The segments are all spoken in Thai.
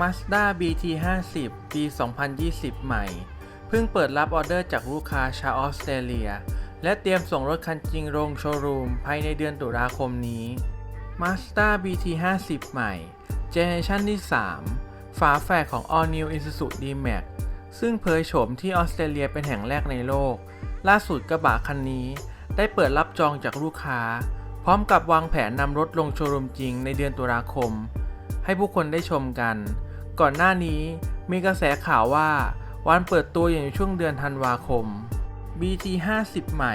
Mazda BT50 ปี 2020 ใหม่ เพิ่งเปิดรับออเดอร์จากลูกค้าชาวออสเตรเลีย และเตรียมส่งรถคันจริงลงโชว์รูมภายในเดือนตุลาคมนี้ Mazda BT50 ใหม่ เจเนเรชั่นที่ 3 ฝาแฝดของ All New Isuzu D-Max ซึ่งเผยโฉมที่ออสเตรเลียเป็นแห่งแรกในโลก ล่าสุดกระบะคันนี้ได้เปิดรับจองจากลูกค้า พร้อมกับวางแผนนำรถลงโชว์รูมจริงในเดือนตุลาคม ให้ผู้คนได้ชมกัน ก่อนหน้านี้มีกระแสข่าวว่าวันเปิดตัวอยู่ในช่วงเดือนธันวาคม BT 50 ใหม่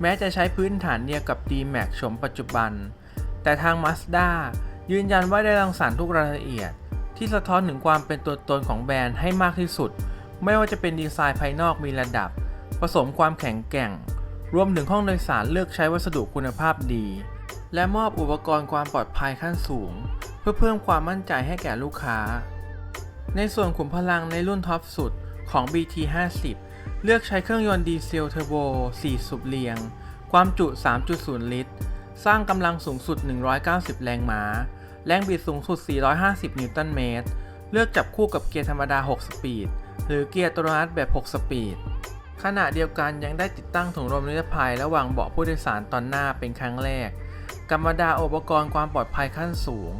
แม้จะใช้พื้นฐานเดียวกับ D-Max ชมปัจจุบัน แต่ทาง Mazda ยืนยันว่าได้รังสรรค์ทุกรายละเอียด ที่สะท้อนถึงความเป็นตัวตนของแบรนด์ให้มากที่สุด ไม่ว่าจะเป็นดีไซน์ภายนอกมีระดับ ผสมความแข็งแกร่ง รวมถึงห้องโดยสารเลือกใช้วัสดุคุณภาพดี และมอบอุปกรณ์ความปลอดภัยขั้นสูง เพื่อเพิ่มความมั่นใจให้แก่ลูกค้า ในส่วนขุมพลังในรุ่นท็อปสุดของ BT50 เลือกใช้เครื่องยนต์ดีเซลเทอร์โบ 4 สูบเรียง ความจุ 3.0 ลิตร สร้างกำลังสูงสุด 190 แรงม้า แรงบิดสูงสุด 450 นิวตันเมตร เลือกจับคู่กับเกียร์ธรรมดา 6 สปีด หรือเกียร์อัตโนมัติแบบ 6 สปีด ขณะเดียวกันยังได้ติดตั้งถุงลมนิรภัยระหว่างเบาะผู้โดยสารตอนหน้าเป็นครั้งแรกกรรมดาอุปกรณ์ความปลอดภัยขั้นสูง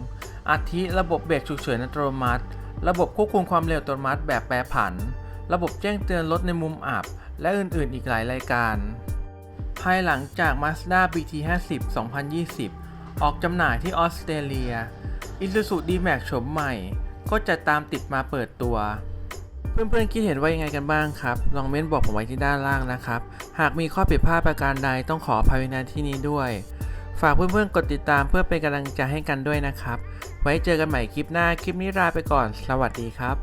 อาทิระบบเบรกฉุกเฉินอัตโนมัติ ระบบควบคุมความเร็วอัตโนมัติแบบแปรผัน ระบบแจ้งเตือนรถในมุมอับ และอื่นๆ อีกหลายรายการ ภายหลังจาก Mazda BT50 2020 ออกจำหน่ายที่ออสเตรเลีย Isuzu D-Max โฉมใหม่ ก็จะตามติดมาเปิดตัว เพื่อนๆ คิดเห็นว่ายังไงกันบ้างครับ ลองเม้นบอกผมไว้ที่ด้านล่างนะครับ หากมีข้อผิดพลาดประการใดต้องขออภัยไว้ณที่นี้ด้วย ฝากเพื่อนๆกดติดตามเพื่อเป็นกำลังใจให้กันด้วยนะครับ ไว้เจอกันใหม่คลิปหน้า คลิปนี้ลาไปก่อน สวัสดีครับ